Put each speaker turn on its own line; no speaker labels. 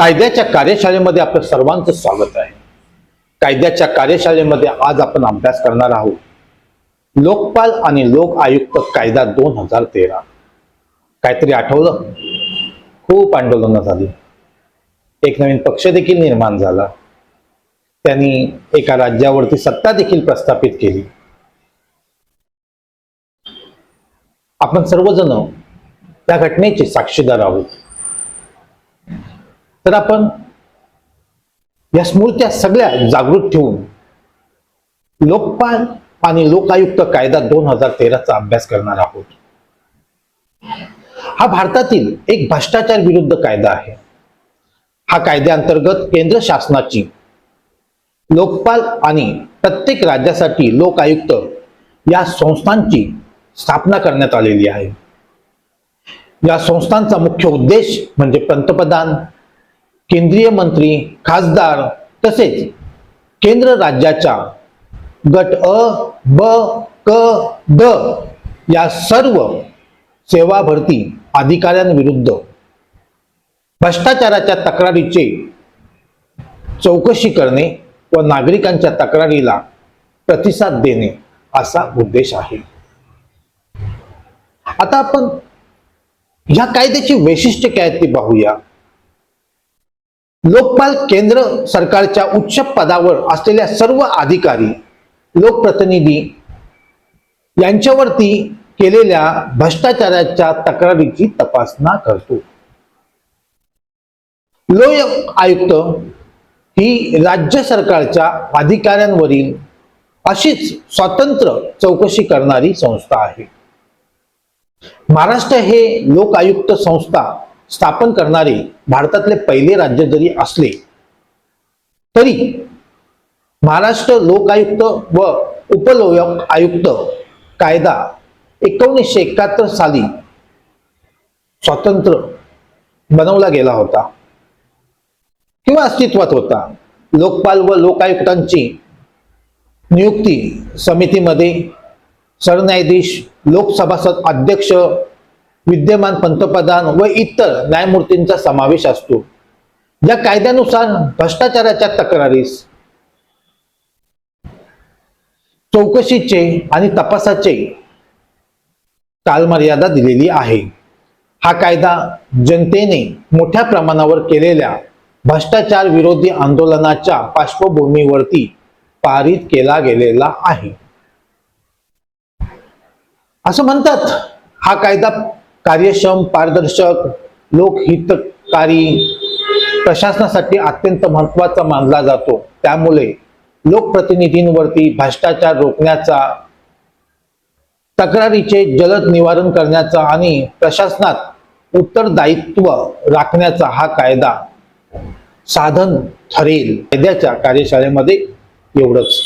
कायद्याच्या कार्यशाळेमध्ये आपलं सर्वांचं स्वागत आहे. कायद्याच्या कार्यशाळेमध्ये आज आपण अभ्यास करणार आहोत. लोकपाल आणि लोक आयुक्त कायदा दोन हजार तेरा. काहीतरी आठवलं? खूप आंदोलनं झाली. एक नवीन पक्ष देखील निर्माण झाला. त्यांनी एका राज्यावरती सत्ता देखील प्रस्थापित केली. आपण सर्वजण त्या घटनेचे साक्षीदार आहोत. तर आपण या स्मृत्या सगळ्या जागृत ठेवून लोकपाल आणि लोकायुक्त कायदा दोन हजार तेराचा अभ्यास करणार आहोत. हा भारतातील एक भ्रष्टाचार विरुद्ध कायदा आहे. हा कायद्याअंतर्गत केंद्र शासनाची लोकपाल आणि प्रत्येक राज्यासाठी लोक आयुक्त या संस्थांची स्थापना करण्यात आलेली आहे. या संस्थांचा मुख्य उद्देश म्हणजे पंतप्रधान केंद्रीय मंत्री खासदार तसेच केंद्र राज्याच्या गट अ ब क ड या सर्व सेवा भरती अधिकाऱ्यांविरुद्ध भ्रष्टाचाराच्या तक्रारीचे चौकशी करणे व नागरिकांच्या तक्रारीला प्रतिसाद देणे असा उद्देश आहे. आता आपण ह्या कायद्याची वैशिष्ट्य काय ते पाहूया. लोकपाल केंद्र सरकारच्या उच्च पदावर असलेल्या सर्व अधिकारी लोकप्रतिनिधी यांच्यावरती केलेल्या भ्रष्टाचाराच्या तक्रारीची तपासणा करतो. लोक आयुक्त ही राज्य सरकारच्या अधिकाऱ्यांवरील अशीच स्वतंत्र चौकशी करणारी संस्था आहे. महाराष्ट्र हे लोक आयुक्त संस्था स्थापन करणारे भारतातले पहिले राज्य जरी असले तरी महाराष्ट्र लोक आयुक्त व उपलोक आयुक्त कायदा एकोणीसशे एकाहत्तर साली स्वतंत्र बनवला गेला होता. किंवा अस्तित्वात होता. लोकपाल व लोकायुक्तांची नियुक्ती समितीमध्ये सरन्यायाधीश लोकसभासद अध्यक्ष विद्यमान पंतप्रधान व इतर न्यायमूर्तींचा समावेश असतो. या कायद्यानुसार भ्रष्टाचाराच्या तक्रारीस चौकशीचे आणि तपासाचे कालमर्यादा दिलेली आहे. हा कायदा जनतेने मोठ्या प्रमाणावर केलेल्या भ्रष्टाचार विरोधी आंदोलनाच्या पार्श्वभूमीवरती पारित केला गेलेला आहे. असं म्हणतात हा कायदा कार्यक्षम पारदर्शक लोकहितकारी प्रशासनासाठी अत्यंत महत्त्वाचा मानला जातो. त्यामुळे लोकप्रतिनिधींवरती भ्रष्टाचार रोखण्याचा तक्रारीचे जलद निवारण करण्याचा आणि प्रशासनात उत्तरदायित्व राखण्याचा हा कायदा साधन ठरेल. कायद्याच्या कार्यशाळेमध्ये एवढंच.